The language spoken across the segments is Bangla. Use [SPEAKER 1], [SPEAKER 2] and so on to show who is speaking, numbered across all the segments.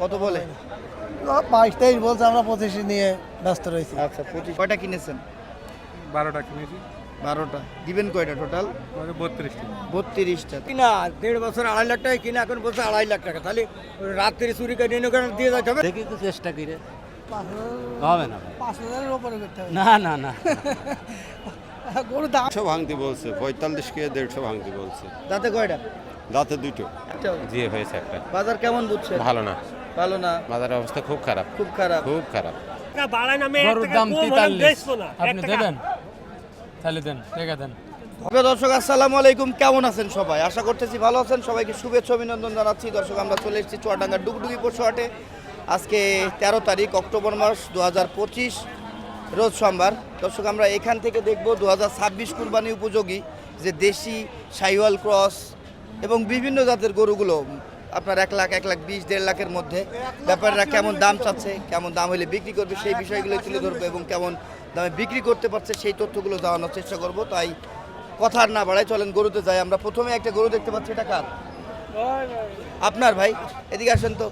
[SPEAKER 1] কত বলে?
[SPEAKER 2] বাইশ তেইশ বলছে আমরা পঁচিশে নিয়ে ব্যস্ত রয়েছি।
[SPEAKER 1] আচ্ছা পঁচিশ। কয়টা কিনেছেন?
[SPEAKER 3] বারোটা কিনেছি।
[SPEAKER 1] বারোটা। দিবেন কয়টা টোটাল?
[SPEAKER 3] মানে বত্রিশটি।
[SPEAKER 1] বত্রিশটা।
[SPEAKER 4] কিনা দেড় বছর আড়াই লাখ টাকা কিনা এখন বলছে আড়াই লাখ টাকা। তাহলে রাত্রি চুরি করে নিয়ে দিয়ে যাচ্ছে হবে।
[SPEAKER 5] দেখি তো চেষ্টা করে। হবে না।
[SPEAKER 2] পাঁচ হাজারের উপরে করতে হবে।
[SPEAKER 5] না না না।
[SPEAKER 2] গরু দাম?
[SPEAKER 6] দেড়শো ভাঙতি বলছে পঁয়তাল্লিশ কে দেড়শো ভাঙতি বলছে।
[SPEAKER 1] তাতে কয়টা?
[SPEAKER 6] দাঁতে দুটো।
[SPEAKER 7] জি হয়েছে একটা।
[SPEAKER 1] বাজার কেমন বুঝছেন?
[SPEAKER 7] ভালো না।
[SPEAKER 1] ভালো না?
[SPEAKER 7] বাজারের অবস্থা খুব খারাপ।
[SPEAKER 1] খুব খারাপ।
[SPEAKER 7] খুব খারাপ।
[SPEAKER 8] গরুর দাম তেতাল্লিশ। আপনি দেবেন? তাহলে দেন রেখে দেন।
[SPEAKER 1] প্রিয় দর্শক আসসালামু আলাইকুম। কেমন আছেন সবাই? আশা করতেছি ভালো আছেন। সবাইকে শুভেচ্ছা অভিনন্দন জানাচ্ছি। দর্শক আমরা চলে এসেছি ডুগডুগি আজকে তেরো তারিখ অক্টোবর মাস দু হাজার পঁচিশ রোজ সোমবার। দর্শক আমরা এখান থেকে দেখব দু হাজার ছাব্বিশ কুরবানি উপযোগী যে দেশি সাইওয়াল ক্রস এবং বিভিন্ন জাতের গরুগুলো আপনার এক লাখ এক লাখ বিশ দেড় লাখের মধ্যে। ব্যাপারীরা কেমন দাম চাচ্ছে কেমন দাম হলে বিক্রি করবে সেই বিষয়গুলো তুলে ধরবো এবং কেমন দামে বিক্রি করতে পারছে সেই তথ্যগুলো জানানোর চেষ্টা করব। তাই কথা আর না বাড়াই চলেন গরুতে যাই। আমরা প্রথমে একটা গরু দেখতে পাচ্ছি এটা কার? আপনার ভাই এদিকে আসেন তো।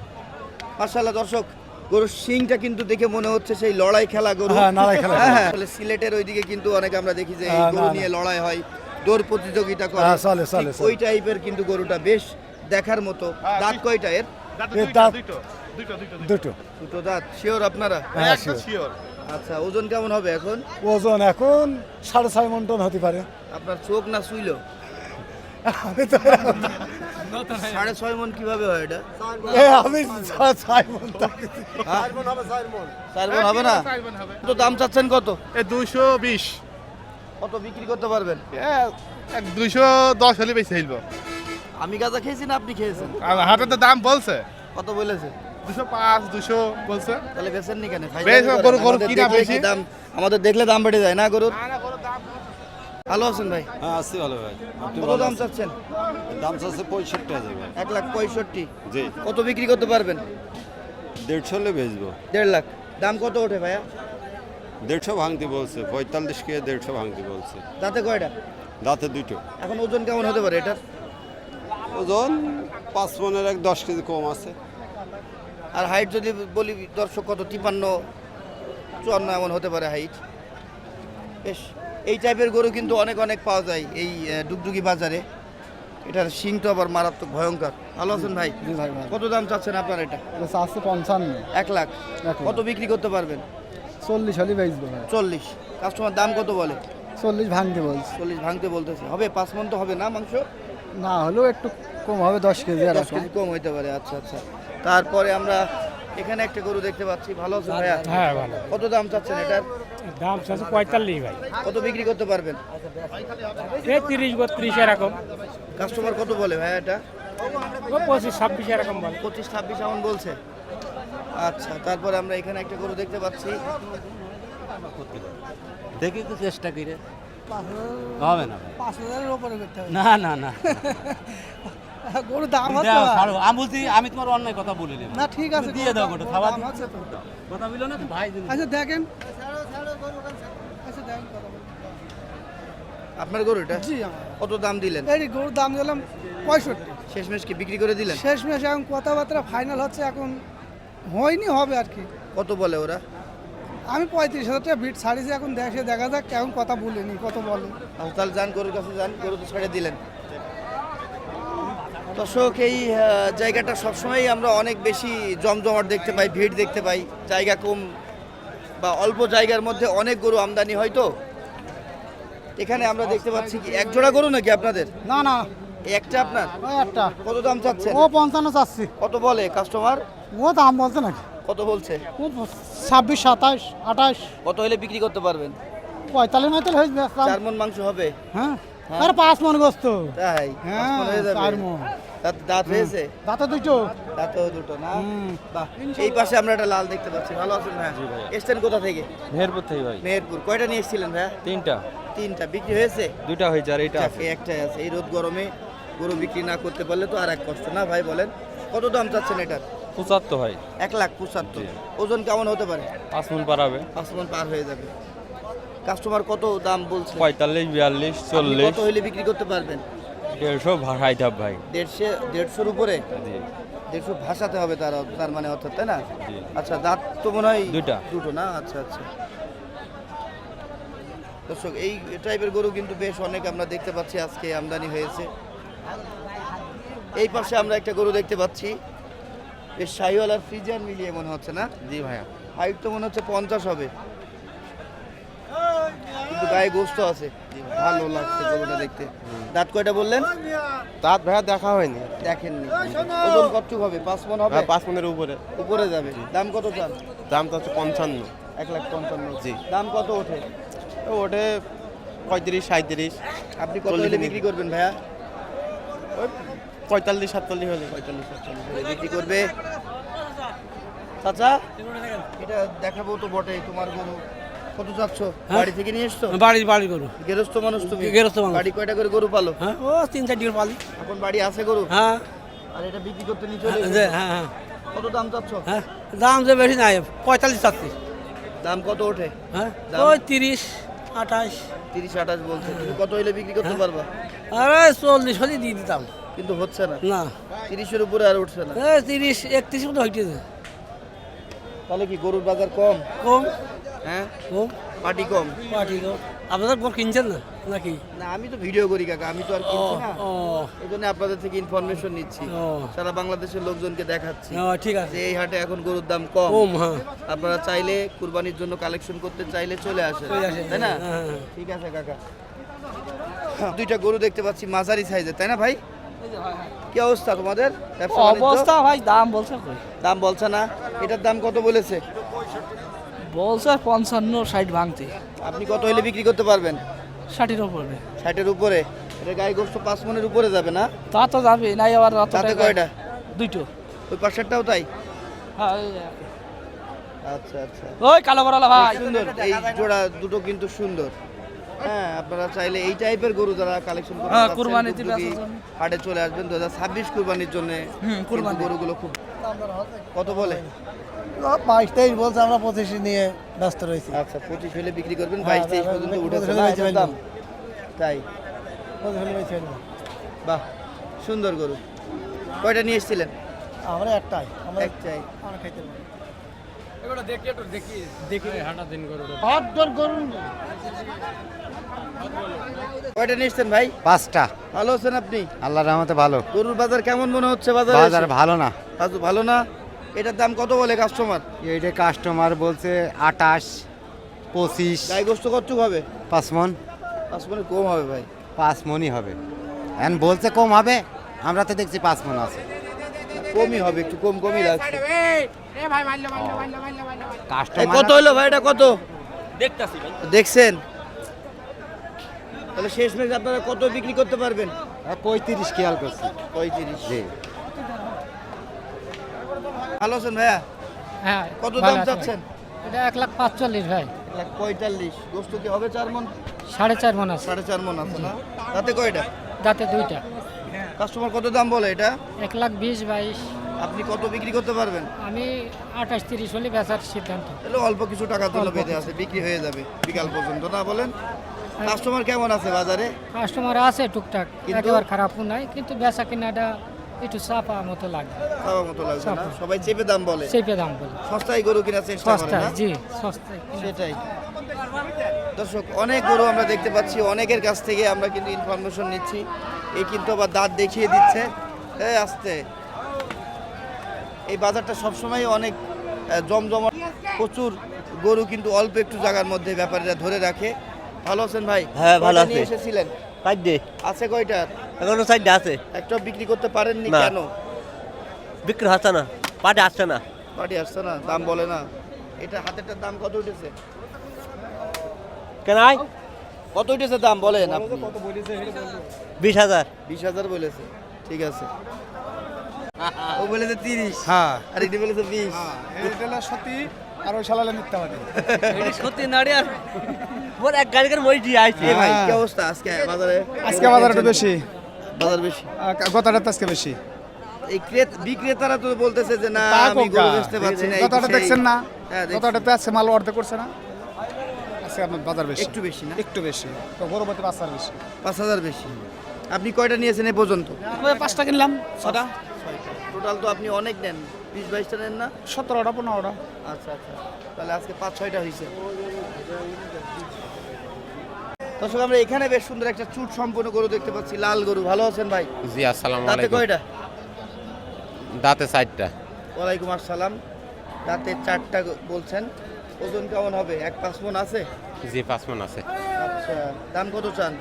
[SPEAKER 1] মার্শাল্লাহ দর্শক গরুর শিংটা কিন্তু দেখে মনে হচ্ছে সেই লড়াই খেলা গরু।
[SPEAKER 2] হ্যাঁ।
[SPEAKER 1] সিলেটের ওইদিকে কিন্তু অনেক আমরা দেখি যে এই
[SPEAKER 2] হ্যাঁ,
[SPEAKER 1] গরু নিয়ে লড়াই হয়। দৌড় প্রতিযোগিতা করে।
[SPEAKER 2] হ্যাঁ, চলে, চলে,
[SPEAKER 1] ওই টাইপের কিন্তু গরুটা বেশ দেখার মতো। দাঁত কয়টা এর?
[SPEAKER 2] দাঁত দুটো।
[SPEAKER 1] দুটো দাঁত। শিওর আপনারা?
[SPEAKER 2] হ্যাঁ
[SPEAKER 1] আচ্ছা ওজন কেমন হবে এখন?
[SPEAKER 2] ওজন এখন সাড়ে ছয় মন টন হতে পারে।
[SPEAKER 1] আপনার চোখ না শুইলো? সাড়ে ছয় মন কীভাবে হয় এটা?
[SPEAKER 2] আমি ছয়- মন।
[SPEAKER 1] হ্যাঁ? চার মন হবে না? তো দাম চাচ্ছেন কত?
[SPEAKER 3] এ দুইশো বিশ।
[SPEAKER 1] কত বিক্রি করতে পারবেন?
[SPEAKER 3] এক দুইশো দশ হলে বেশি হইব।
[SPEAKER 1] আমি গাঁজা খেয়েছি না আপনি খেয়েছেন?
[SPEAKER 3] আর হাটের তো দাম বলছে।
[SPEAKER 1] কত বলেছে?
[SPEAKER 3] দুশো পাঁচ দুশো বলছে।
[SPEAKER 1] তাহলে বেচেন নি কেন?
[SPEAKER 3] গরু- গরু
[SPEAKER 1] আমাদের
[SPEAKER 3] কিনা
[SPEAKER 1] দেখলে
[SPEAKER 3] বেশি।
[SPEAKER 1] দাম আমাদের দেখলে দাম বেড়ে যায় না গরুর? ভালো আছেন ভাই?
[SPEAKER 6] হ্যাঁ আসছি ভালো ভাই। আপনি
[SPEAKER 1] কত দাম? চাচ্ছেন?
[SPEAKER 6] দাম চাচ্ছে পঁয়ষট্টি হাজার ভাই।
[SPEAKER 1] এক লাখ পঁয়ষট্টি।
[SPEAKER 6] জি।
[SPEAKER 1] কত বিক্রি করতে পারবেন?
[SPEAKER 6] দেড়শো হলে বেচবো।
[SPEAKER 1] দেড় লাখ। দাম কত ওঠে ভাইয়া?
[SPEAKER 6] দেড়শো ভাঙতি বলছে পঁয়তাল্লিশ কে দেড়শো ভাঙতি বলছে।
[SPEAKER 1] দাঁতে কয়টা?
[SPEAKER 6] দাঁতে দুটো।
[SPEAKER 1] এখন ওজন কেমন হতে পারে এটার?
[SPEAKER 6] ওজন পাঁচ মনের এক দশ কেজি কম আছে।
[SPEAKER 1] আর হাইট যদি বলি দর্শক কত? তিপান্ন চুয়ান্ন এমন হতে পারে হাইট। বেশ এই টাইপের গরু কিন্তু অনেক অনেক পাওয়া যায় এই ডুগডুগি বাজারে। এটার শিং তো আবার মারাত্মক ভয়ঙ্কর। ভালো আছেন ভাই? কত দাম চাচ্ছেন আপনার এটা?
[SPEAKER 2] আছে পঞ্চান্ন।
[SPEAKER 1] এক লাখ। কত বিক্রি করতে পারবেন?
[SPEAKER 2] চল্লিশ হলে বেচবো
[SPEAKER 1] চল্লিশ। কাস্টমার দাম কত বলে?
[SPEAKER 2] চল্লিশ ভাঙতে বলছি।
[SPEAKER 1] চল্লিশ ভাঙতে বলতেছে। হবে পাঁচ মন তো হবে না মাংস?
[SPEAKER 2] না হলেও একটু কম হবে দশ কেজি
[SPEAKER 1] দশ কেজি কম হইতে পারে আচ্ছা আচ্ছা। তারপরে আমরা এখানে একটা গরু দেখতে পাচ্ছি। ভালো আছে ভাইয়া?
[SPEAKER 8] হ্যাঁ ভালো।
[SPEAKER 1] কত দাম চাচ্ছেন এটার
[SPEAKER 8] দাম চাচ্ছে পঁয়তাল্লিশ ভাই।
[SPEAKER 1] কত বিক্রি করতে পারবেন?
[SPEAKER 8] এই তিরিশ বত্রিশ এরকম।
[SPEAKER 1] কাস্টমার কত বলে ভাইয়া এটা?
[SPEAKER 8] পঁচিশ ছাব্বিশ এরকম বলে।
[SPEAKER 1] পঁচিশ ছাব্বিশ এমন বলছে? আচ্ছা তারপরে আমরা এখানে একটা গরু দেখতে পাচ্ছি।
[SPEAKER 5] দেখি তো চেষ্টা করে। হবে না
[SPEAKER 2] পাঁচ হাজারের উপরে করতে হবে।
[SPEAKER 5] না না না।
[SPEAKER 2] গরু দাম
[SPEAKER 5] ছাড়ো। আমি বলছি আমি তোমার অন্যায় কথা বলি না
[SPEAKER 2] না ঠিক আছে
[SPEAKER 5] দিয়ে দাও গোটা খাবার কথা বলো না ভাই
[SPEAKER 2] আচ্ছা দেখেন। আচ্ছা দেখেন
[SPEAKER 1] আপনার গরু এটা?
[SPEAKER 2] জি
[SPEAKER 1] কত দাম দিলেন?
[SPEAKER 2] এই গরুর দাম দিলাম পঁয়ষট্টি।
[SPEAKER 1] শেষমেশ কি বিক্রি করে দিলেন?
[SPEAKER 2] শেষ মেশ এখন কথাবার্তা ফাইনাল হচ্ছে এখন হয়নি হবে আর কি।
[SPEAKER 1] কত বলে ওরা?
[SPEAKER 2] আমি পঁয়ত্রিশ হাজার টাকা বিট ছাড়িয়েছি এখন দেখে দেখা যাক এখন কথা বলিনি কত বলে।
[SPEAKER 1] তাহলে যান গরুর কাছে যান গরু তো ছেড়ে দিলেন। দর্শক এই জায়গাটা সবসময় আমরা অনেক বেশি জমজমাট দেখতে পাই ভিড় দেখতে পাই। জায়গা কম বা অল্প জায়গার মধ্যে অনেক গরু আমদানি হয় তো? এখানে আমরা দেখতে পাচ্ছি কি এক জোড়া গরু নাকি আপনাদের?
[SPEAKER 2] না না
[SPEAKER 1] একটা আপনার?
[SPEAKER 2] একটা।
[SPEAKER 1] কত দাম চাচ্ছেন?
[SPEAKER 2] ও পঞ্চান্ন চাচ্ছি।
[SPEAKER 1] কত বলে কাস্টমার
[SPEAKER 2] ও দাম বলছে নাকি?
[SPEAKER 1] কত বলছে?
[SPEAKER 2] ও ছাব্বিশ সাতাশ আঠাশ
[SPEAKER 1] কত হলে বিক্রি করতে পারবেন?
[SPEAKER 2] পঁয়তাল্লিশ হয়েছে বেচলাম।
[SPEAKER 1] চার মন মাংস হবে?
[SPEAKER 2] হ্যাঁ। আরে পাঁচ মন গোস্ত।
[SPEAKER 1] তাই?
[SPEAKER 2] হ্যাঁ,
[SPEAKER 1] হয়ে?
[SPEAKER 2] চার মণ।
[SPEAKER 1] দাঁত- দাঁত হয়েছে?
[SPEAKER 2] দাঁতে দুটো।
[SPEAKER 1] দাঁতেও দুটো না। বাহ। এই পাশে আমরা একটা লাল দেখতে পাচ্ছি। ভালো আছেন ভাই এসছেন কোথা থেকে?
[SPEAKER 7] মেহেরপুর থেকে ভাই।
[SPEAKER 1] মেহেরপুর। কয়টা নিয়ে এসেছিলেন ভাইয়া?
[SPEAKER 7] তিনটা।
[SPEAKER 1] তিনটা। বিক্রি হয়েছে?
[SPEAKER 7] দুইটা হয়েছে আর এইটা
[SPEAKER 1] যাক, একটাই আছে। এই রোদ গরমে গরু বিক্রি না করতে পারলে তো আর এক কষ্ট। না ভাই বলেন কত দাম চাচ্ছেন এটার
[SPEAKER 7] পঁচাত্তর হয়
[SPEAKER 1] এক লাখ পঁচাত্তর। ওজন কেমন হতে পারে?
[SPEAKER 7] পাঁচ মন পারাবে
[SPEAKER 1] আসমান পার হয়ে যাবে। কাস্টমার কত দাম বলছে?
[SPEAKER 7] পঁয়তাল্লিশ বিয়াল্লিশ চল্লিশ।
[SPEAKER 1] কত হইলে বিক্রি করতে পারবেন?
[SPEAKER 7] দেড়শো হাই ধাপ ভাই।
[SPEAKER 1] দেড়শো দেড়শোর উপরে? দেড়শো ভাষাতে হবে তার তার মানে অর্থাৎ তাই না? আচ্ছা দাঁত তো মনে হয়
[SPEAKER 7] দুইটা।
[SPEAKER 1] দুটো না? আচ্ছা আচ্ছা। দর্শক এই টাইপের গরু কিন্তু বেশ অনেক আমরা দেখতে পাচ্ছি আজকে আমদানি হয়েছে। এই পাশে আমরা একটা গরু দেখতে পাচ্ছি। বেশ শাহিওয়াল আর ফ্রিজিয়ান মিলিয়ে মনে হচ্ছে না?
[SPEAKER 6] জি ভাইয়া।
[SPEAKER 1] হাইট তো মনে হচ্ছে পঞ্চাশ হবে। কিন্তু গায়ে গোস্ত আছে। ভালো লাগছে গরুটা দেখতে। দাঁত কয়টা বললেন?
[SPEAKER 6] দাঁত ভাইয়া দেখা হয়নি।
[SPEAKER 1] দেখেননি। ওজন কতটুকু হবে? পাঁচ মন হবে?
[SPEAKER 6] পাঁচ মনের উপরে।
[SPEAKER 1] উপরে যাবে। দাম কত চান?
[SPEAKER 6] দাম তো হচ্ছে পঞ্চান্ন।
[SPEAKER 1] এক লাখ পঞ্চান্ন।
[SPEAKER 6] জি।
[SPEAKER 1] দাম কত ওঠে?
[SPEAKER 6] ওটে পঁয়ত্রিশ সাঁত্রিশ
[SPEAKER 1] আপনি কত হলে বিক্রি করবেন ভাইয়া?
[SPEAKER 6] ওই পঁয়তাল্লিশ সাতচল্লিশ হলে।
[SPEAKER 1] পঁয়তাল্লিশ সাতচল্লিশ হলে। বিক্রি করবে? চাচা? এটা দেখাবো তো বটে তোমার গরু। কত চাচ্ছ? বাড়ি থেকে নিয়ে এসছো?
[SPEAKER 2] বাড়ি বাড়ি করু
[SPEAKER 1] গেরস্ত মানুষ তুমি?
[SPEAKER 2] গেরস্থ মানুষ।
[SPEAKER 1] বাড়ি কয়টা করে গরু পালো?
[SPEAKER 2] হ্যাঁ ও তিন চার ডিগ্রি পালি।
[SPEAKER 1] এখন বাড়ি আছে গরু?
[SPEAKER 2] হ্যাঁ।
[SPEAKER 1] আর এটা বিক্রি করতে নিয়ে চলে
[SPEAKER 2] যে, হ্যাঁ হ্যাঁ।
[SPEAKER 1] কত দাম চাচ্ছ?
[SPEAKER 2] হ্যাঁ দাম যে বেশি নাই পঁয়তাল্লিশ চাচ্ছি
[SPEAKER 1] দাম কত ওঠে?
[SPEAKER 2] হ্যাঁ ওই তিরিশ আঠাশ।
[SPEAKER 1] তিরিশ আঠাশ বলছে। তুমি কত হলে বিক্রি করতে পারবা?
[SPEAKER 2] আরে চল্লিশ হলে দিয়ে দিতাম।
[SPEAKER 1] কিন্তু হচ্ছে না।
[SPEAKER 2] না।
[SPEAKER 1] তিরিশের উপরে আর উঠছে না।
[SPEAKER 2] এই তিরিশ একত্রিশ মতো হইতেছে
[SPEAKER 1] তাহলে কি গরুর বাজার কম?
[SPEAKER 2] কম।
[SPEAKER 1] হ্যাঁ?
[SPEAKER 2] কম।
[SPEAKER 1] পাটি কম?
[SPEAKER 2] পাটি কম। আপনাদের গর কিনছেন না নাকি?
[SPEAKER 1] না আমি তো ভিডিও করি কাকা আমি তো আর কিনছি না। এই জন্য আপনাদের থেকে ইনফরমেশন নিচ্ছি। সারা বাংলাদেশের লোকজনকে দেখাচ্ছি
[SPEAKER 2] ঠিক আছে।
[SPEAKER 1] এই হাটে এখন গরুর দাম কম।
[SPEAKER 2] কম হ্যাঁ।
[SPEAKER 1] আপনারা চাইলে কুরবানির জন্য কালেকশন করতে চাইলে চলে আসেন।
[SPEAKER 2] চলে আসেন,
[SPEAKER 1] তাই না?
[SPEAKER 2] হ্যাঁ, হ্যাঁ।
[SPEAKER 1] ঠিক আছে কাকা। দুইটা গরু দেখতে পাচ্ছি মাঝারি সাইজের তাই না ভাই? কি অবস্থা তোমাদের?
[SPEAKER 2] অবস্থা ভাই দাম বলছে
[SPEAKER 1] দাম বলছে না। এটার দাম কত বলেছে?
[SPEAKER 2] বলছে পঞ্চান্ন ষাট ভাঙতে।
[SPEAKER 1] আপনি কত হলে বিক্রি করতে পারবেন?
[SPEAKER 2] ষাটের উপরে।
[SPEAKER 1] ষাটের উপরে। এটা গায়ে গোস্ত পাঁচ মনের উপরে যাবে না?
[SPEAKER 2] তা তো যাবে নাই আবার
[SPEAKER 1] তাতে কয়টা?
[SPEAKER 2] দুইটো।
[SPEAKER 1] ওই পাশেরটাও তাই?
[SPEAKER 2] হ্যাঁ,
[SPEAKER 1] আচ্ছা আচ্ছা।
[SPEAKER 2] ওই কালো বড়ালা ভাই।
[SPEAKER 1] সুন্দর এই জোড়া দুটো কিন্তু সুন্দর। হ্যাঁ আপনারা চাইলে এই টাইপের গরু যারা কালেকশন করতে
[SPEAKER 2] হ্যাঁ, কুরবানিতে।
[SPEAKER 1] হাটে চলে আসবেন দু হাজার ছাব্বিশ কুরবানির জন্য
[SPEAKER 2] কুরবানি।
[SPEAKER 1] গরুগুলো খুব কত বলে?
[SPEAKER 2] বাইশ তেইশ বলছে আমরা পঁচিশে নিয়ে ব্যস্ত রয়েছি।
[SPEAKER 1] আচ্ছা পঁচিশ হলে বিক্রি করবেন
[SPEAKER 2] হ্যাঁ,
[SPEAKER 1] বাইশ তেইশ পর্যন্ত উঠেছে। দাম তাই? বাহ সুন্দর গরু। কয়টা নিয়ে এসেছিলেন?
[SPEAKER 2] আমরা একটাই। আমরা
[SPEAKER 1] একটাই।
[SPEAKER 2] আমরা খাইতে পারি
[SPEAKER 8] দেখি দেখি। দেখি। হাঁটা দিন করে
[SPEAKER 2] হাত ধর করুন
[SPEAKER 1] কয়টা নিয়ে এসছেন ভাই?
[SPEAKER 6] পাঁচটা।
[SPEAKER 1] ভালো আছেন আপনি?
[SPEAKER 6] আল্লাহ রহমতে ভালো।
[SPEAKER 1] গরুর বাজার কেমন মনে হচ্ছে বাজার?
[SPEAKER 6] বাজার ভালো না।
[SPEAKER 1] ভালো না? এটার দাম কত বলে কাস্টমার
[SPEAKER 6] এইটা কাস্টমার বলছে আটাশ পঁচিশ।
[SPEAKER 1] গাই গোস্ত কতটুক হবে?
[SPEAKER 6] পাঁচ মন।
[SPEAKER 1] পাঁচ মনে কম হবে ভাই।
[SPEAKER 6] পাঁচ মনই হবে। এখন বলছে কম হবে আমরা তো দেখছি পাঁচ মন আছে।
[SPEAKER 1] কমই হবে একটু কম কমই লাগছে।
[SPEAKER 6] কাস্টমার
[SPEAKER 1] কত হলো ভাই এটা কত? দেখছেন? তাহলে শেষ মেশ আপনারা কত বিক্রি করতে পারবেন?
[SPEAKER 6] পঁয়ত্রিশ খেয়াল করছি।
[SPEAKER 1] পঁয়ত্রিশ।
[SPEAKER 6] জি।
[SPEAKER 1] ভালো আছেন ভাইয়া?
[SPEAKER 2] হ্যাঁ
[SPEAKER 1] কত দাম চাচ্ছেন?
[SPEAKER 2] এটা এক লাখ পাঁচচল্লিশ ভাই।
[SPEAKER 1] এক লাখ পঁয়তাল্লিশ। গোস্ত কি হবে চার মন?
[SPEAKER 2] সাড়ে চার মন আছে।
[SPEAKER 1] সাড়ে চার মন আছে না? তাতে কয়টা?
[SPEAKER 2] দুইটা।
[SPEAKER 1] কাস্টমার কত দাম বলে এটা?
[SPEAKER 2] এক লাখ বিশ বাইশ।
[SPEAKER 1] আপনি কত বিক্রি করতে পারবেন?
[SPEAKER 2] আমি আঠাশ তিরিশ হলে বেচার সিদ্ধান্ত।
[SPEAKER 1] তাহলে অল্প কিছু জন্য বেঁধে আছে বিক্রি হয়ে যাবে বিকাল পর্যন্ত না বলেন? কাস্টমার কেমন আছে বাজারে?
[SPEAKER 2] কাস্টমার আছে টুকটাক
[SPEAKER 1] কিন্তু-
[SPEAKER 2] একেবারে খারাপও নাই কিন্তু বেচা কিনাটা একটু চাপা মতো লাগে।
[SPEAKER 1] খাওয়ার মতো লাগছে না? সবাই চেপে দাম বলে।
[SPEAKER 2] চেপে দাম বলে।
[SPEAKER 1] সস্তায় গরু কেনার চেষ্টা করে না?
[SPEAKER 2] জি সস্তায়
[SPEAKER 1] সেটাই। দর্শক অনেক গরু আমরা দেখতে পাচ্ছি অনেকের কাছ থেকে আমরা কিন্তু ইনফরমেশন নিচ্ছি। এই কিন্তু আবার দাঁত দেখিয়ে দিচ্ছে। এই আসতে। এই বাজারটা সবসময় অনেক আহ, জমজমা প্রচুর গরু কিন্তু অল্প একটু জায়গার মধ্যে ব্যাপারীরা ধরে রাখে। ভালো আছেন ভাই?
[SPEAKER 9] হ্যাঁ, ভালো আছি।
[SPEAKER 1] এসেছিলেন?
[SPEAKER 9] চারটে।
[SPEAKER 1] আছে কয়টা?
[SPEAKER 9] এখনও চারটে আছে।
[SPEAKER 1] একটা বিক্রি করতে পারেননি কেন?
[SPEAKER 9] বিক্রি হচ্ছে না। পাটে আসছে না।
[SPEAKER 1] পার্টি আসছে না দাম বলে না। এটা হাতেরটার দাম কত উঠেছে?
[SPEAKER 9] কেন
[SPEAKER 1] কত উঠেছে দাম বলেন আপনি?
[SPEAKER 9] বিশ হাজার।
[SPEAKER 1] বিশ হাজার বলেছে ঠিক আছে। ও বলেছে তিরিশ।
[SPEAKER 3] হ্যাঁ
[SPEAKER 1] আর এটি বলেছে বিশ।
[SPEAKER 3] সত্যি আর ওই শালালে মিথ্যাবাদী
[SPEAKER 9] সত্যি নাড়ি আর ওর এক গাড়ি করে মই দিয়ে আইছে।
[SPEAKER 1] ভাই কি অবস্থা? আজকে বাজারে
[SPEAKER 3] আজকে বাজার একটু বেশি।
[SPEAKER 1] বাজার বেশি?
[SPEAKER 3] গতটা আজকে বেশি।
[SPEAKER 1] এই ক্রেত বিক্রেতারা তো বলতেছে যে না আমি গরু বেচতে পারছি না
[SPEAKER 3] গতটা দেখছেন না?
[SPEAKER 1] হ্যাঁ, দেখছি।
[SPEAKER 3] গতটা তো আজকে মাল অর্ধেক করছে না। আজকে আপনার বাজার বেশি।
[SPEAKER 1] একটু বেশি না?
[SPEAKER 3] একটু বেশি। তো গরুপতি বাচ্চার বেশি।
[SPEAKER 1] পাঁচ হাজার বেশি। আপনি কয়টা নিয়েছেন এ পর্যন্ত?
[SPEAKER 2] পাঁচটা কিনলাম। ছটা।
[SPEAKER 1] টোটাল তো আপনি অনেক নেন। বিশ বাইশটা নেন না?
[SPEAKER 3] সতেরোটা পনেরোটা।
[SPEAKER 1] আচ্ছা আচ্ছা। তাহলে আজকে পাঁচ ছয়টা হয়েছে। দর্শক আমরা এখানে বেশ সুন্দর একটা চুট সম্পূর্ণ গরু দেখতে পাচ্ছি। লাল গরু। ভালো আছেন ভাই?
[SPEAKER 6] জি আসসালামু
[SPEAKER 1] দাঁতে
[SPEAKER 6] আলাইকুম।
[SPEAKER 1] কয়টা?
[SPEAKER 6] দাঁতে চারটা।
[SPEAKER 1] ওয়ালাইকুম আসসালাম। দাঁতে চারটা বলছেন। ওজন কেমন হবে? এক পাঁচ মন আছে?
[SPEAKER 6] জি পাঁচ মন আছে।
[SPEAKER 1] আচ্ছা দাম কত চান?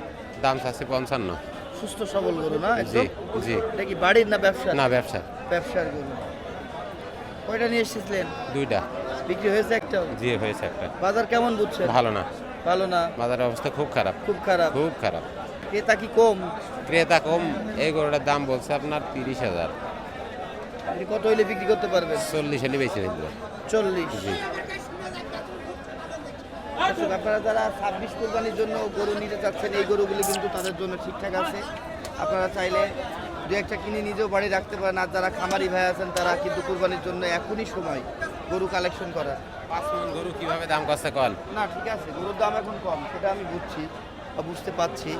[SPEAKER 6] দাম চাচ্ছে পঞ্চান্ন।
[SPEAKER 1] সুস্থ সবল গরু না
[SPEAKER 6] জি
[SPEAKER 1] একদম?
[SPEAKER 6] জি।
[SPEAKER 1] এটা কি বাড়ির না ব্যবসা
[SPEAKER 6] না ব্যবসা
[SPEAKER 1] ব্যবসার গরু। কয়টা নিয়ে এসেছিলেন?
[SPEAKER 6] দুইটা।
[SPEAKER 1] বিক্রি হয়েছে একটাও?
[SPEAKER 6] জি হয়েছে একটা।
[SPEAKER 1] বাজার কেমন বুঝছেন?
[SPEAKER 6] ভালো না।
[SPEAKER 1] ভালো না?
[SPEAKER 6] বাজারের অবস্থা খুব খারাপ।
[SPEAKER 1] খুব খারাপ।
[SPEAKER 6] খুব খারাপ।
[SPEAKER 1] ক্রেতা কি কম?
[SPEAKER 6] ক্রেতা কম। এই গরুটার দাম বলছে আপনার তিরিশ হাজার।
[SPEAKER 1] আপনি কত হইলে বিক্রি করতে পারবেন?
[SPEAKER 6] চল্লিশ হলে বেশি হইল
[SPEAKER 1] চল্লিশ।
[SPEAKER 6] জি।
[SPEAKER 1] আপনারা যারা ছাব্বিশ কোরবানির জন্য গরু নিতে চাচ্ছেন এই গরুগুলি কিন্তু তাদের জন্য ঠিকঠাক আছে। আপনারা চাইলে দু একটা কিনে নিজেও বাড়ি রাখতে পারেন আর যারা খামারি ভাই আছেন তারা কিন্তু কোরবানির জন্য এখনই সময় গরু কালেকশন
[SPEAKER 6] পাঁচ মন গরু কীভাবে দাম করছে কল?
[SPEAKER 1] না ঠিক আছে গরুর দাম এখন কম সেটা আমি বুঝছি বা বুঝতে পারছি।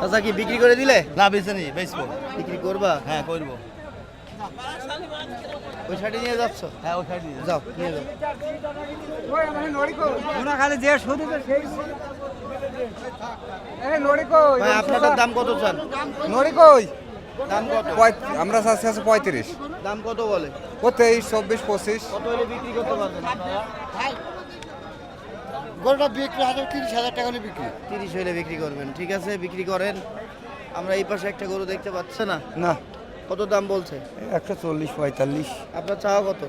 [SPEAKER 1] চাচা কি বিক্রি করে দিলে?
[SPEAKER 5] না বেছে নি বেচবো।
[SPEAKER 1] বিক্রি করবা?
[SPEAKER 5] হ্যাঁ করব।
[SPEAKER 1] ওই সাইডে নিয়ে যাচ্ছ?
[SPEAKER 5] হ্যাঁ ওই সাইড
[SPEAKER 1] যাও নিয়ে যাও।
[SPEAKER 2] খালি যে শুধু
[SPEAKER 1] ভাই আপনাদের দাম কত চান?
[SPEAKER 2] নড়ি কই
[SPEAKER 1] দাম কত?
[SPEAKER 2] আমরা চাচ্ছি আছে পঁয়ত্রিশ।
[SPEAKER 1] দাম কত বলে?
[SPEAKER 2] ও তেইশ চব্বিশ পঁচিশ।
[SPEAKER 1] কত হলে বিক্রি করতে পারবেন আপনারা?
[SPEAKER 3] গরুটা বিক্রি হাজার তিরিশ হাজার টাকা হলে বিক্রি।
[SPEAKER 1] তিরিশ হলে বিক্রি করবেন ঠিক আছে? বিক্রি করেন। আমরা এই পাশে একটা গরু দেখতে পাচ্ছি না।
[SPEAKER 2] না।
[SPEAKER 1] কত দাম বলছে?
[SPEAKER 2] একশো চল্লিশ পঁয়তাল্লিশ।
[SPEAKER 1] আপনার চাওয়া কত?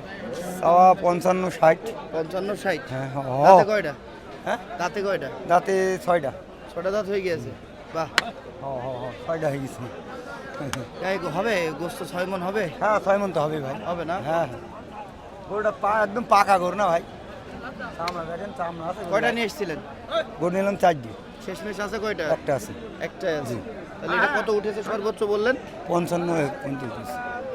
[SPEAKER 2] চাওয়া পঞ্চান্ন ষাট।
[SPEAKER 1] পঞ্চান্ন ষাট।
[SPEAKER 2] হ্যাঁ
[SPEAKER 1] দাঁতে কয়টা?
[SPEAKER 2] হ্যাঁ?
[SPEAKER 1] দাঁতে কয়টা?
[SPEAKER 2] দাঁতে ছয়টা।
[SPEAKER 1] ছটা দাঁত হয়ে গিয়েছে? বাহ।
[SPEAKER 2] ছয়টা হয়ে গেছে
[SPEAKER 1] গায়ে হবে? গোস্ত ছয় মন হবে?
[SPEAKER 2] হ্যাঁ ছয় মন তো হবে ভাই।
[SPEAKER 1] হবে না?
[SPEAKER 2] হ্যাঁ হ্যাঁ। গরুটা পা একদম পাকা গরু না ভাই? চামড়া দেখেন চামড়া আছে
[SPEAKER 1] কয়টা নিয়ে এসেছিলেন?
[SPEAKER 2] গরু নিলাম চারটি।
[SPEAKER 1] শেষমেশ আছে কয়টা?
[SPEAKER 2] একটা আছে।
[SPEAKER 1] একটাই আছে। তাহলে এটা কত উঠেছে সর্বোচ্চ বললেন?
[SPEAKER 2] পঞ্চান্ন পঁয়ত্রিশ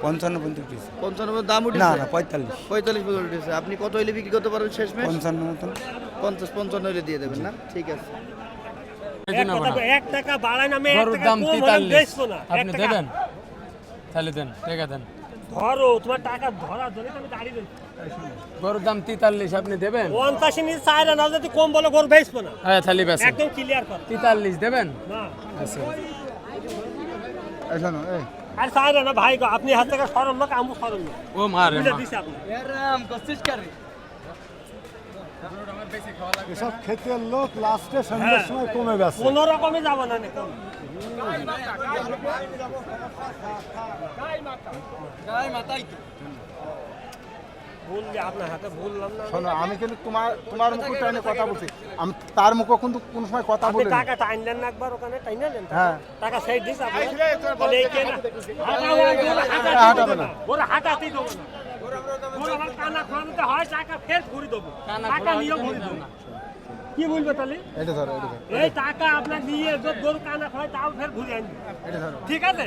[SPEAKER 2] পঞ্চান্ন পঁয়ত্রিশ
[SPEAKER 1] পঞ্চান্ন দাম
[SPEAKER 2] না না পঁয়তাল্লিশ।
[SPEAKER 1] পঁয়তাল্লিশ পর্যন্ত উঠেছে। আপনি কত হইলে বিক্রি করতে পারবেন শেষমেশ?
[SPEAKER 2] পঞ্চান্ন মতন
[SPEAKER 1] পঞ্চাশ পঞ্চান্ন হইলে দিয়ে দেবেন না? ঠিক আছে।
[SPEAKER 8] এক টাকা বাড়ায় না গরুর দাম তেতাল্লিশ। আপনি দেবেন? তাহলে দেন টেকা দেন।
[SPEAKER 10] ধরো তোমার টাকা ধরার জন্য আমি দাঁড়িয়ে রয়েছি
[SPEAKER 8] গরুর দাম তেতাল্লিশ আপনি দেবেন?
[SPEAKER 10] পঞ্চাশে নিয়ে চাই না যদি কম বলে গরু বেচবো না।
[SPEAKER 8] হ্যাঁ তাহলে বেছেন
[SPEAKER 10] একদম ক্লিয়ার কর।
[SPEAKER 8] তেতাল্লিশ দেবেন?
[SPEAKER 10] না।
[SPEAKER 8] আচ্ছা।
[SPEAKER 10] আর চাই না ভাই গো, আপনি হাত থেকে সরল লোক আমু সরল লোক।
[SPEAKER 8] ও মারে
[SPEAKER 10] বুঝে
[SPEAKER 8] এরাম
[SPEAKER 10] দিছে আপনি।
[SPEAKER 3] এসব ক্ষেতের লোক লাস্টে সন্ধ্যার সময় কমে গেছে।
[SPEAKER 10] কোনো রকমে যাব না না কম ভুল যে আপনার হাতে ভুললাম না
[SPEAKER 3] শোনো আমি কিন্তু তোমার তোমার মুখে টাইনে কথা বলছি। আমি তার মুখে কিন্তু কোনো সময় কথা বলি
[SPEAKER 10] টাকা টাইনলেন না একবার ওখানে টাইনে
[SPEAKER 3] হ্যাঁ।
[SPEAKER 10] টাকা সেই দিস আপনি কেনা। হাঁটাতেই
[SPEAKER 3] হাঁটাবে না।
[SPEAKER 10] না। ওরা হাঁটাতেই দেবো না। ওরা আমার কানা খোয়াতে হয় টাকা ফের ঘুরি দেবো। টাকা নিয়েও ঘুরি দেবো। কি বলবে তাহলে?
[SPEAKER 3] এটা ধরো এটা ধরো।
[SPEAKER 10] এই টাকা আপনার দিয়ে যদি গরু কানা খায় তাও ফের ঘুরে আনবে।
[SPEAKER 3] এটা ধরো।
[SPEAKER 10] ঠিক আছে?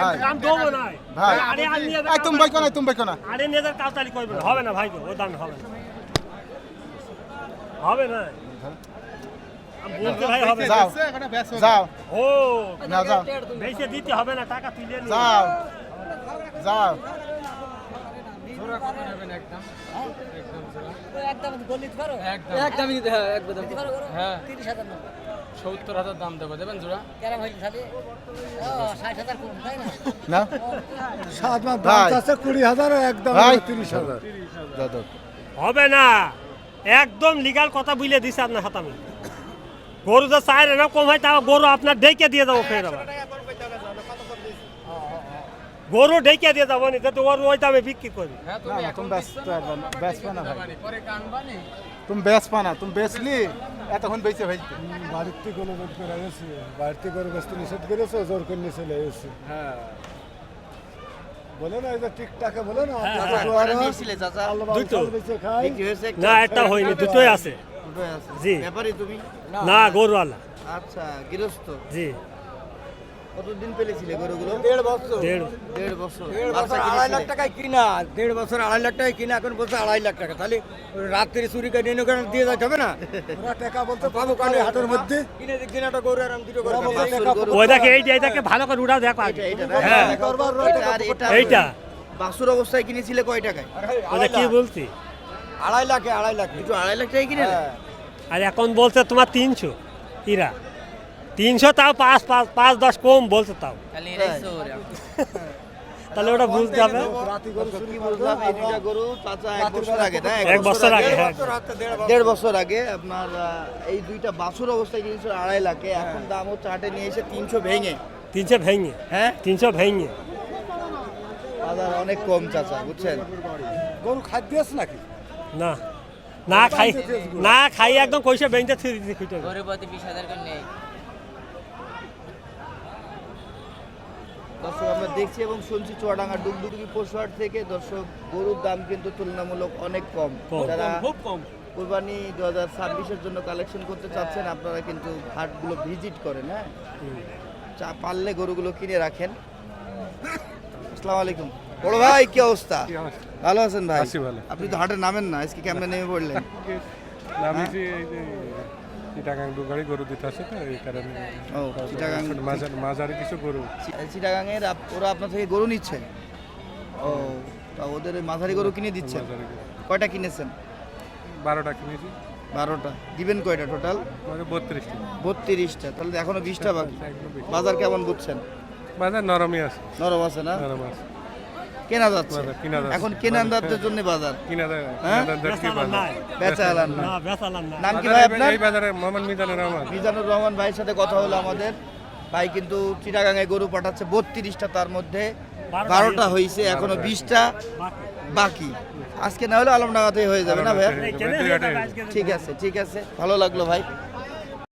[SPEAKER 3] ভাই।
[SPEAKER 10] দাম দেবো না
[SPEAKER 3] ভাই।
[SPEAKER 10] আরে আর নিয়ে
[SPEAKER 3] এই তুমি বাইকো না তুমি বাইকো না।
[SPEAKER 10] আরে নিয়ে কাউতালি করবে না। হবে না ভাই গো, ও দাম হবে না। হবে না। আমি বলতে ভাই হবে
[SPEAKER 3] যাও। যাও।
[SPEAKER 10] ও
[SPEAKER 3] না যাও।
[SPEAKER 10] বেশি দিতে হবে না টাকা নিয়ে।
[SPEAKER 3] যাও। যাও।
[SPEAKER 9] একদম। গলিত করো
[SPEAKER 8] একদম।
[SPEAKER 9] একদমই দিতে
[SPEAKER 8] হ্যাঁ। দাম দেবো দেবেন জোড়া?
[SPEAKER 9] ও কম তাই না?
[SPEAKER 3] না।
[SPEAKER 2] সাত মাস
[SPEAKER 3] দাম
[SPEAKER 2] একদম
[SPEAKER 10] হবে না। একদম লিগাল কথা বুঝলে দিছে আপনার হাতামে গরু যা চাই না কম হয় তাও গরু আপনার ডেকে দিয়ে যাব ফের আবার। গরু ডেকে দিয়ে যাব নি যাতে ওর ওই দামে বিক্রি
[SPEAKER 8] হ্যাঁ
[SPEAKER 3] না না তুমি ব্যস্ত ব্যস্ত না ভাই। তুমি বেচ পানা তুমি বেচলি এতক্ষণ বেচে ভাই
[SPEAKER 2] বাড়িতে কোনো বেদ করে গেছে বাড়িতে করে ব্যস্ত নিষেধ করেছে জোর করে নিয়ে চলে এসেছে
[SPEAKER 3] হ্যাঁ।
[SPEAKER 2] বলে না যে টিকটাকে বলে না
[SPEAKER 1] একটা?
[SPEAKER 10] না একটা হয়নি দুটোই আছে।
[SPEAKER 1] দুটোই আছে।
[SPEAKER 10] জি।
[SPEAKER 1] ব্যাপারী তুমি?
[SPEAKER 10] না গরু আল্লাহ
[SPEAKER 1] আচ্ছা গৃহস্থ?
[SPEAKER 10] জি।
[SPEAKER 1] কতদিন পেলেছিলে গরুগুলো?
[SPEAKER 4] দেড় বছর।
[SPEAKER 10] দেড়।
[SPEAKER 1] দেড় বছর।
[SPEAKER 4] দেড় বছর আড়াই লাখ টাকায় কিনা দেড় বছর আড়াই লাখ টাকায় কিনা এখন বলছে আড়াই লাখ টাকা। তাহলে রাত্রি চুরি করে নিয়ে ওখানে দিয়ে যাতে না? ওরা টাকা বলতে পাবো কানে হাটের মধ্যে। কিনে দিন গরু আর আমি দুটো গরু
[SPEAKER 10] ওই দেখে এইটা এইটাকে ভালো করে উড়া দেখো আগে।
[SPEAKER 1] এটা, এটা,
[SPEAKER 10] হ্যাঁ।
[SPEAKER 1] এটা আর এটা
[SPEAKER 10] এইটা
[SPEAKER 1] বাসুর অবস্থায় কিনেছিলে কয় টাকায়?
[SPEAKER 10] ওটা কি বলছি?
[SPEAKER 4] আড়াই লাখে আড়াই লাখে।
[SPEAKER 1] আড়াই লাখ টাকায় কিনে
[SPEAKER 4] হ্যাঁ।
[SPEAKER 10] আর এখন বলছে তোমার তিনশো ইরা। তিনশো তাও পাঁচ পাঁচ পাঁচ দশ কম বলছে তাও। তাহলে ওটা বুঝতে হবে।
[SPEAKER 1] এক বছর আগে
[SPEAKER 10] এক বছর আগে হ্যাঁ।
[SPEAKER 4] দেড় বছর
[SPEAKER 1] আগে আপনার এই দুইটা বাছুর অবস্থায় কিনেছিল আড়াই লাখে। এখন দাম হচ্ছে হাটে নিয়ে এসে তিনশো ভেঙে।
[SPEAKER 10] তিনশো ভেঙে।
[SPEAKER 1] হ্যাঁ?
[SPEAKER 10] তিনশো ভেঙে।
[SPEAKER 1] বাজার অনেক কম চাচা বুঝছেন?
[SPEAKER 3] গরু খাদ্য আছে নাকি?
[SPEAKER 10] না। না খাই না খাই একদম কইসে বেঞ্চে থুই দিতে
[SPEAKER 9] বিশ হাজার করে নেই।
[SPEAKER 1] দর্শক আমরা দেখছি এবং শুনছি চুয়াডাঙ্গা ডুগডুগি পশুহাট থেকে। দর্শক গরুর দাম কিন্তু তুলনামূলক অনেক কম।
[SPEAKER 10] কম,
[SPEAKER 1] যারা
[SPEAKER 10] খুব কম।
[SPEAKER 1] কোরবানি দু হাজার ছাব্বিশের জন্য কালেকশন করতে চাচ্ছেন আপনারা কিন্তু হাটগুলো ভিজিট করেন হ্যাঁ? চা পারলে গরুগুলো কিনে রাখেন। আসসালামু আলাইকুম। বড় ভাই কি অবস্থা? ভালো আছেন ভাই? আপনি তো হাটে নামেন না আজকে কেমনে নেমে পড়লেন?
[SPEAKER 3] চিটাগাং দু গাড়ি গরু দিতে আছে তো এই কারণে
[SPEAKER 1] ও চিটাগাং
[SPEAKER 3] মাঝারি মাঝারি কিছু গরু।
[SPEAKER 1] চিটাগাংয়ের ওরা আপনার থেকে গরু নিচ্ছে? ও তা ওদের মাঝারি গরু কিনে দিচ্ছেন? কয়টা কিনেছেন?
[SPEAKER 3] বারোটা কিনেছি।
[SPEAKER 1] বারোটা। দিবেন কয়টা টোটাল?
[SPEAKER 3] বত্রিশটা।
[SPEAKER 1] বত্রিশটা। তাহলে এখনও বিশটা বাকি? বাজার কেমন বুঝছেন?
[SPEAKER 3] বাজার নরমই আছে।
[SPEAKER 1] নরম আছে না?
[SPEAKER 3] নরম আছে।
[SPEAKER 1] কেনা যাচ্ছে। এখন কেনাদারদের জন্য বাজার। না নাম কি ভাই আপনার?
[SPEAKER 3] এই বাজারে মোহাম্মদ মিজানুর রহমান।
[SPEAKER 1] মিজানুর রহমান ভাইয়ের সাথে কথা হলো আমাদের। ভাই কিন্তু চিটাগাঙে গরু পাঠাচ্ছে বত্রিশটা তার মধ্যে
[SPEAKER 10] বারোটা
[SPEAKER 1] হয়েছে। এখনও বিশটা বাকি। আজকে না হলে আলমডাঙ্গাতেই হয়ে যাবে না
[SPEAKER 10] আজকে
[SPEAKER 1] ঠিক আছে ঠিক আছে। ভালো লাগল ভাই।